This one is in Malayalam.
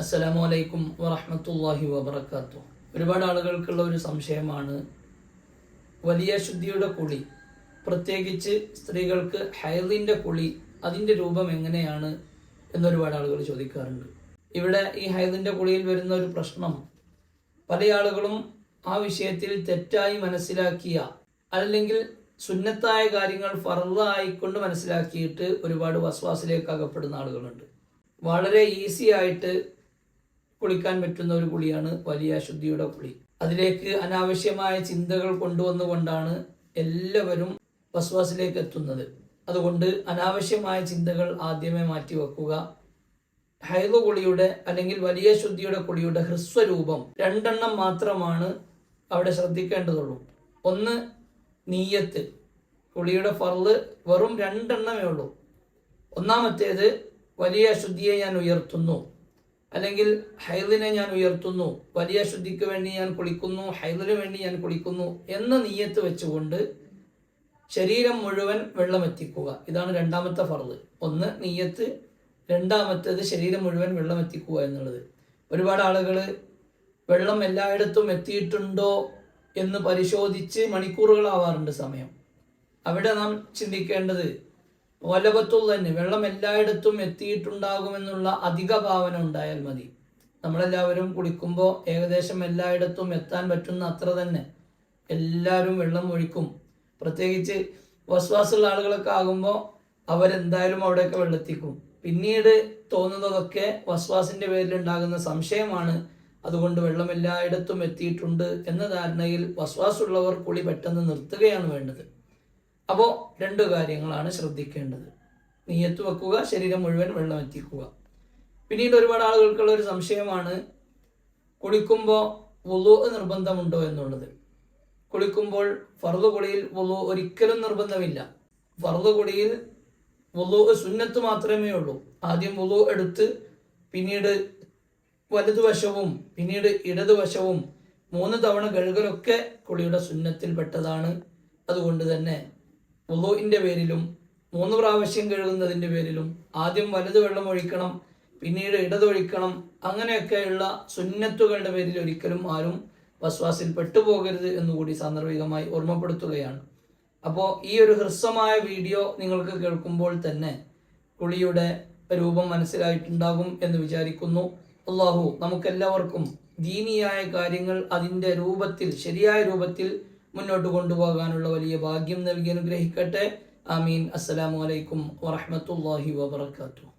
അസ്സലാമു അലൈക്കും വറഹ്മത്തുള്ളാഹി വബറകാതുഹു ഒരുപാട് ആളുകൾക്കുള്ള ഒരു സംശയമാണ്. വലിയ ശുദ്ധിയുടെ കുളി പ്രത്യേകിച്ച് സ്ത്രീകൾക്ക് ഹൈലിന്റെ കുളി അതിന്റെ രൂപം എങ്ങനെയാണ് എന്നൊരുപാട് ആളുകൾ ചോദിക്കാറുണ്ട്. ഇവിടെ ഈ ഹൈലിന്റെ കുളിയിൽ വരുന്ന ഒരു പ്രശ്നം പല ആളുകളും ആ വിഷയത്തിൽ തെറ്റായി മനസ്സിലാക്കിയ അല്ലെങ്കിൽ സുന്നത്തായ കാര്യങ്ങൾ ഫർദായിക്കൊണ്ട് മനസ്സിലാക്കിയിട്ട് ഒരുപാട് വസ്വാസിലേക്ക് അകപ്പെടുന്ന ആളുകളുണ്ട്. വളരെ ഈസി ആയിട്ട് കുളിക്കാൻ പറ്റുന്ന ഒരു കുളിയാണ് വലിയ അശുദ്ധിയുടെ കുളി. അതിലേക്ക് അനാവശ്യമായ ചിന്തകൾ കൊണ്ടുവന്നുകൊണ്ടാണ് എല്ലാവരും വസ്വാസിലേക്ക് എത്തുന്നത്. അതുകൊണ്ട് അനാവശ്യമായ ചിന്തകൾ ആദ്യമേ മാറ്റിവെക്കുക ഹൈദ് കുളിയുടെ അല്ലെങ്കിൽ വലിയ ശുദ്ധിയുടെ കുളിയുടെ ഹ്രസ്വരൂപം രണ്ടെണ്ണം മാത്രമാണ് അവിടെ ശ്രദ്ധിക്കേണ്ടതുള്ളൂ. ഒന്ന് നീയത്ത്. കുളിയുടെ ഫർൾ വെറും രണ്ടെണ്ണമേ ഉള്ളൂ. ഒന്നാമത്തേത് വലിയ അശുദ്ധിയെ ഞാൻ ഉയർത്തുന്നു. അല്ലെങ്കിൽ ഹൈദിനെ ഞാൻ ഉയർത്തുന്നു വലിയ ശുദ്ധിക്ക് വേണ്ടി ഞാൻ കുളിക്കുന്നു ഹൈദിന് വേണ്ടി ഞാൻ കുളിക്കുന്നു എന്ന നീയത്ത് വെച്ചുകൊണ്ട് ശരീരം മുഴുവൻ വെള്ളം എത്തിക്കുക ഇതാണ് രണ്ടാമത്തെ ഫർദ്. ഒന്ന് നീയത്ത്. രണ്ടാമത്തേത് ശരീരം മുഴുവൻ വെള്ളം എത്തിക്കുക എന്നുള്ളത്. ഒരുപാട് ആളുകൾ വെള്ളം എല്ലായിടത്തും എത്തിയിട്ടുണ്ടോ എന്ന് പരിശോധിച്ച് മണിക്കൂറുകളാവാറുണ്ട് സമയം. അവിടെ നാം ചിന്തിക്കേണ്ടത് വലപത്തുൽ തന്നെ വെള്ളം എല്ലായിടത്തും എത്തിയിട്ടുണ്ടാകുമെന്നുള്ള അധിക ഭാവന ഉണ്ടായാൽ മതി. നമ്മളെല്ലാവരും കുടിക്കുമ്പോൾ ഏകദേശം എല്ലായിടത്തും എത്താൻ പറ്റുന്ന അത്ര തന്നെ. എല്ലാവരും വെള്ളം ഒഴിക്കും. പ്രത്യേകിച്ച് വസ്വാസുള്ള ആളുകളൊക്കെ ആകുമ്പോൾ അവരെന്തായാലും അവിടെയൊക്കെ വെള്ളത്തിക്കും. പിന്നീട് തോന്നുന്നതൊക്കെ വസ്വാസിന്റെ പേരിൽ ഉണ്ടാകുന്ന സംശയമാണ്. അതുകൊണ്ട് വെള്ളം എല്ലായിടത്തും എത്തിയിട്ടുണ്ട് എന്ന ധാരണയിൽ വസ്വാസുള്ളവർ കുളി പെട്ടെന്ന് നിർത്തുകയാണ് വേണ്ടത്. അപ്പോൾ രണ്ട് കാര്യങ്ങളാണ് ശ്രദ്ധിക്കേണ്ടത്. നീയത്ത് വെക്കുക ശരീരം മുഴുവൻ വെള്ളം എത്തിക്കുക. പിന്നീട് ഒരുപാട് ആളുകൾക്കുള്ള ഒരു സംശയമാണ് കുളിക്കുമ്പോൾ വുളു നിർബന്ധമുണ്ടോ എന്നുള്ളത്. കുളിക്കുമ്പോൾ ഫർദ് കുളിയിൽ വുളു ഒരിക്കലും നിർബന്ധമില്ല. ഫർദ് കുളിയിൽ വുളു സുന്നത്ത് മാത്രമേ ഉള്ളൂ. ആദ്യം വുളു എടുത്ത് പിന്നീട് വലതുവശവും പിന്നീട് ഇടതുവശവും മൂന്ന് തവണ കഴുകലൊക്കെ കുളിയുടെ സുന്നത്തിൽപ്പെട്ടതാണ് അതുകൊണ്ട് തന്നെ വുളുവിന്റെ പേരിലും മൂന്ന് പ്രാവശ്യം കഴുകുന്നതിന്റെ പേരിലും ആദ്യം വലത് വെള്ളം ഒഴിക്കണം പിന്നീട് ഇടതൊഴിക്കണം അങ്ങനെയൊക്കെയുള്ള സുന്നത്തുകളുടെ പേരിൽ ഒരിക്കലും ആരും വസ്വാസിൽ പെട്ടുപോകരുത് എന്നുകൂടി സാന്ദർഭികമായി ഓർമ്മപ്പെടുത്തുകയാണ്. അപ്പോൾ ഈ ഒരു ഹ്രസ്വമായ വീഡിയോ നിങ്ങൾക്ക് കേൾക്കുമ്പോൾ തന്നെ കുളിയുടെ രൂപം മനസ്സിലായിട്ടുണ്ടാകും എന്ന് വിചാരിക്കുന്നു. അള്ളാഹു നമുക്കെല്ലാവർക്കും ദീനിയായ കാര്യങ്ങൾ അതിന്റെ രൂപത്തിൽ ശരിയായ രൂപത്തിൽ മുന്നോട്ട് കൊണ്ടുപോകാനുള്ള വലിയ ഭാഗ്യം നൽകി അനുഗ്രഹിക്കട്ടെ. ആമീൻ. അസ്സലാമലൈക്കും അലൈക്കും വാബർക്കാത്തു